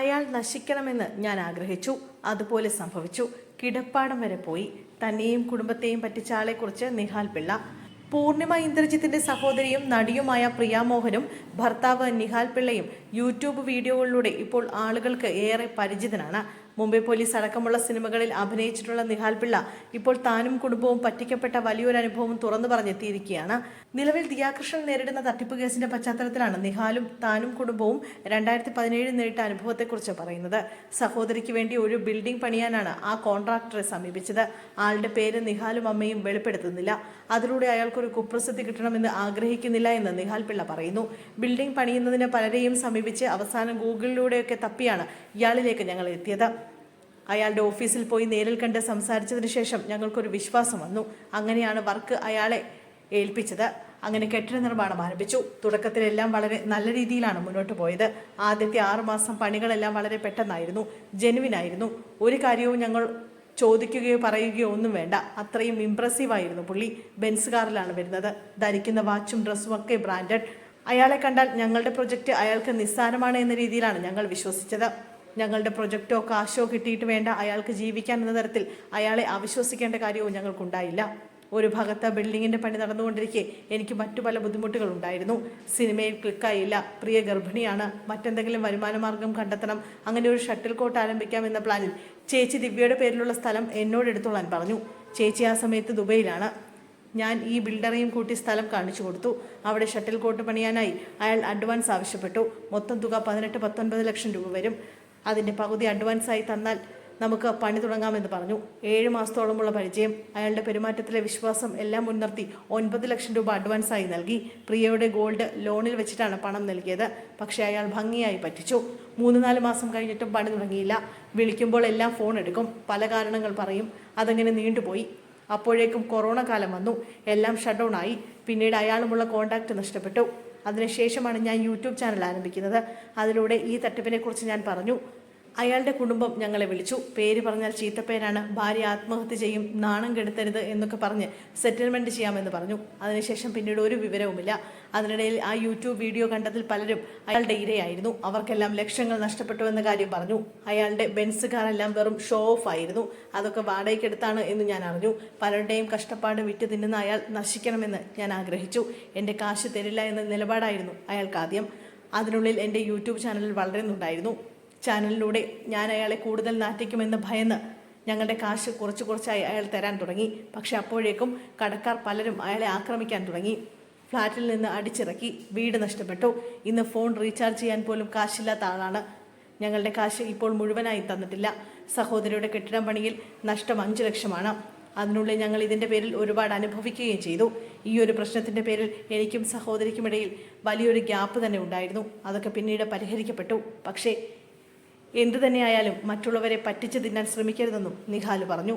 അയാൾ നശിക്കണമെന്ന് ഞാൻ ആഗ്രഹിച്ചു. അതുപോലെ സംഭവിച്ചു. കിടപ്പാടം വരെ പോയി. തന്നെയും കുടുംബത്തെയും പറ്റിച്ച ആളെക്കുറിച്ച് നിഹാൽ പിള്ള. പൂർണിമ ഇന്ദ്രജിത്തിന്റെ സഹോദരിയും നടിയുമായ പ്രിയാമോഹനും ഭർത്താവ് നിഹാൽ പിള്ളയും യൂട്യൂബ് വീഡിയോകളിലൂടെ ഇപ്പോൾ ആളുകൾക്ക് ഏറെ പരിചിതനാണ്. മുംബൈ പോലീസ് അടക്കമുള്ള സിനിമകളിൽ അഭിനയിച്ചിട്ടുള്ള നിഹാൽ പിള്ള ഇപ്പോൾ താനും കുടുംബവും പറ്റിക്കപ്പെട്ട വലിയൊരു അനുഭവം തുറന്നു പറഞ്ഞെത്തിയിരിക്കുകയാണ്. നിലവിൽ ദിയാകൃഷ്ണൻ നേരിടുന്ന തട്ടിപ്പ് കേസിന്റെ പശ്ചാത്തലത്തിലാണ് നിഹാലും താനും കുടുംബവും രണ്ടായിരത്തി പതിനേഴിൽ നേരിട്ട അനുഭവത്തെക്കുറിച്ച് പറയുന്നത്. സഹോദരിക്ക് വേണ്ടി ഒരു ബിൽഡിംഗ് പണിയാനാണ് ആ കോൺട്രാക്ടറെ സമീപിച്ചത്. ആളുടെ പേര് നിഹാലും അമ്മയും വെളിപ്പെടുത്തുന്നില്ല. അതിലൂടെ അയാൾക്കൊരു കുപ്രസിദ്ധി കിട്ടണമെന്ന് ആഗ്രഹിക്കുന്നില്ല എന്ന് നിഹാൽ പിള്ള പറയുന്നു. ബിൽഡിംഗ് പണിയുന്നതിന് പലരെയും സമീപിച്ച് അവസാനം ഗൂഗിളിലൂടെയൊക്കെ തപ്പിയാണ് ഇയാളിലേക്ക് ഞങ്ങൾ എത്തിയത്. അയാളുടെ ഓഫീസിൽ പോയി നേരിൽ കണ്ട് സംസാരിച്ചതിന് ശേഷം ഞങ്ങൾക്കൊരു വിശ്വാസം വന്നു. അങ്ങനെയാണ് വർക്ക് അയാളെ ഏൽപ്പിച്ചത്. അങ്ങനെ കെട്ടിട നിർമ്മാണം ആരംഭിച്ചു. തുടക്കത്തിലെല്ലാം വളരെ നല്ല രീതിയിലാണ് മുന്നോട്ട് പോയത്. ആദ്യത്തെ ആറു മാസം പണികളെല്ലാം വളരെ പെട്ടെന്നായിരുന്നു. ജെനുവിനായിരുന്നു ഒരു കാര്യവും ഞങ്ങൾ ചോദിക്കുകയോ പറയുകയോ ഒന്നും വേണ്ട. അത്രയും ഇംപ്രസീവ് ആയിരുന്നു പുള്ളി. ബെൻസ് കാറിലാണ് വരുന്നത്. ധരിക്കുന്ന വാച്ചും ഡ്രസ്സും ഒക്കെ ബ്രാൻഡഡ് അയാളെ കണ്ടാൽ ഞങ്ങളുടെ പ്രൊജക്റ്റ് അയാൾക്ക് നിസ്സാരമാണ് എന്ന രീതിയിലാണ് ഞങ്ങൾ വിശ്വസിച്ചത്. ഞങ്ങളുടെ പ്രൊജക്റ്റോ കാശോ കിട്ടിയിട്ട് വേണ്ട അയാൾക്ക് ജീവിക്കാൻ എന്ന തരത്തിൽ അയാളെ അവിശ്വസിക്കേണ്ട കാര്യവും ഞങ്ങൾക്കുണ്ടായില്ല. ഒരു ഭാഗത്ത് ബിൽഡിങ്ങിന്റെ പണി നടന്നുകൊണ്ടിരിക്കെ എനിക്ക് മറ്റു പല ബുദ്ധിമുട്ടുകൾ ഉണ്ടായിരുന്നു സിനിമയിൽ ക്ലിക്കായില്ല. പ്രിയ ഗർഭിണിയാണ്. മറ്റെന്തെങ്കിലും വരുമാനമാർഗം കണ്ടെത്തണം. അങ്ങനെ ഒരു ഷട്ടിൽ കോട്ട് ആരംഭിക്കാം എന്ന പ്ലാനിൽ ചേച്ചി ദിവ്യയുടെ പേരിലുള്ള സ്ഥലം എന്നോട് എടുത്തോളാൻ പറഞ്ഞു. ചേച്ചി ആ സമയത്ത് ദുബൈയിലാണ്. ഞാൻ ഈ ബിൽഡറെയും കൂട്ടി സ്ഥലം കാണിച്ചു കൊടുത്തു. അവിടെ ഷട്ടിൽ കോട്ട് പണിയാനായി അയാൾ അഡ്വാൻസ് ആവശ്യപ്പെട്ടു. മൊത്തം തുക പതിനെട്ട് പത്തൊൻപത് ലക്ഷം രൂപ വരും. അതിന്റെ പകുതി അഡ്വാൻസായി തന്നാൽ നമുക്ക് പണി തുടങ്ങാമെന്ന് പറഞ്ഞു. ഏഴ് മാസത്തോളമുള്ള പരിചയം. അയാളുടെ പെരുമാറ്റത്തിലെ വിശ്വാസം എല്ലാം മുൻനിർത്തി ഒൻപത് ലക്ഷം രൂപ അഡ്വാൻസായി നൽകി. പ്രിയയുടെ ഗോൾഡ് ലോണിൽ വെച്ചിട്ടാണ് പണം നൽകിയത്. പക്ഷേ അയാൾ ഭംഗിയായി പറ്റിച്ചു. മൂന്ന് നാല് മാസം കഴിഞ്ഞിട്ടും പണി തുടങ്ങിയില്ല. വിളിക്കുമ്പോൾ എല്ലാം ഫോൺ എടുക്കും. പല കാരണങ്ങൾ പറയും. അതങ്ങനെ നീണ്ടുപോയി? അപ്പോഴേക്കും കൊറോണ കാലം വന്നു. എല്ലാം ഷട്ട് ഡൗൺ ആയി പിന്നീട് അയാളുമുള്ള കോണ്ടാക്ട് നഷ്ടപ്പെട്ടു. അതിനുശേഷമാണ് ഞാൻ യൂട്യൂബ് ചാനൽ ആരംഭിക്കുന്നത്. അതിലൂടെ ഈ തട്ടിപ്പിനെക്കുറിച്ച് ഞാൻ പറഞ്ഞു. അയാളുടെ കുടുംബം ഞങ്ങളെ വിളിച്ചു. പേര് പറഞ്ഞാൽ ചീത്തപ്പേരാണ്. ഭാര്യ ആത്മഹത്യ ചെയ്യും. നാണം കെടുത്തരുത് എന്നൊക്കെ പറഞ്ഞ് സെറ്റിൽമെന്റ് ചെയ്യാമെന്ന് പറഞ്ഞു. അതിനുശേഷം പിന്നീട് ഒരു വിവരവുമില്ല. അതിനിടയിൽ ആ യൂട്യൂബ് വീഡിയോ കണ്ടതിൽ പലരും അയാളുടെ ഇരയായിരുന്നു. അവർക്കെല്ലാം ലക്ഷങ്ങൾ നഷ്ടപ്പെട്ടു എന്ന കാര്യം പറഞ്ഞു. അയാളുടെ ബെൻസ് കാറെല്ലാം വെറും ഷോ ഓഫ് ആയിരുന്നു. അതൊക്കെ വാടകയ്ക്കെടുത്താണ് എന്ന് ഞാൻ അറിഞ്ഞു. പലരുടെയും കഷ്ടപ്പാട് വിറ്റ് തിന്നുന്ന അയാൾ നശിക്കണമെന്ന് ഞാൻ ആഗ്രഹിച്ചു. എന്റെ കാശ് തരില്ല എന്ന നിലപാടായിരുന്നു അയാൾക്ക് ആദ്യം അതിനുള്ളിൽ എന്റെ യൂട്യൂബ് ചാനലിൽ വളരുന്നുണ്ടായിരുന്നു. ചാനലിലൂടെ ഞാൻ അയാളെ കൂടുതൽ നാറ്റിക്കുമെന്ന് ഭയന്ന് ഞങ്ങളുടെ കാശ് കുറച്ച് കുറച്ചായി അയാൾ തരാൻ തുടങ്ങി. പക്ഷെ അപ്പോഴേക്കും കടക്കാർ പലരും അയാളെ ആക്രമിക്കാൻ തുടങ്ങി. ഫ്ലാറ്റിൽ നിന്ന് അടിച്ചിറക്കി വീട് നഷ്ടപ്പെട്ടു. ഇന്ന് ഫോൺ റീചാർജ് ചെയ്യാൻ പോലും കാശില്ലാത്ത ആളാണ്. ഞങ്ങളുടെ കാശ് ഇപ്പോൾ മുഴുവനായി തന്നിട്ടില്ല. സഹോദരിയുടെ കെട്ടിടം പണിയിൽ നഷ്ടം അഞ്ച് ലക്ഷമാണ്. അതിനുള്ളിൽ ഞങ്ങൾ ഇതിന്റെ പേരിൽ ഒരുപാട് അനുഭവിക്കുകയും ചെയ്തു. ഈ ഒരു പ്രശ്നത്തിന്റെ പേരിൽ എനിക്കും സഹോദരിക്കുമിടയിൽ വലിയൊരു ഗ്യാപ്പ് തന്നെ ഉണ്ടായിരുന്നു. അതൊക്കെ പിന്നീട് പരിഹരിക്കപ്പെട്ടു. പക്ഷേ എന്തു തന്നെയായാലും മറ്റുള്ളവരെ പറ്റിച്ചു തിന്നാൻ ശ്രമിക്കരുതെന്നും നിഹാൽ പറഞ്ഞു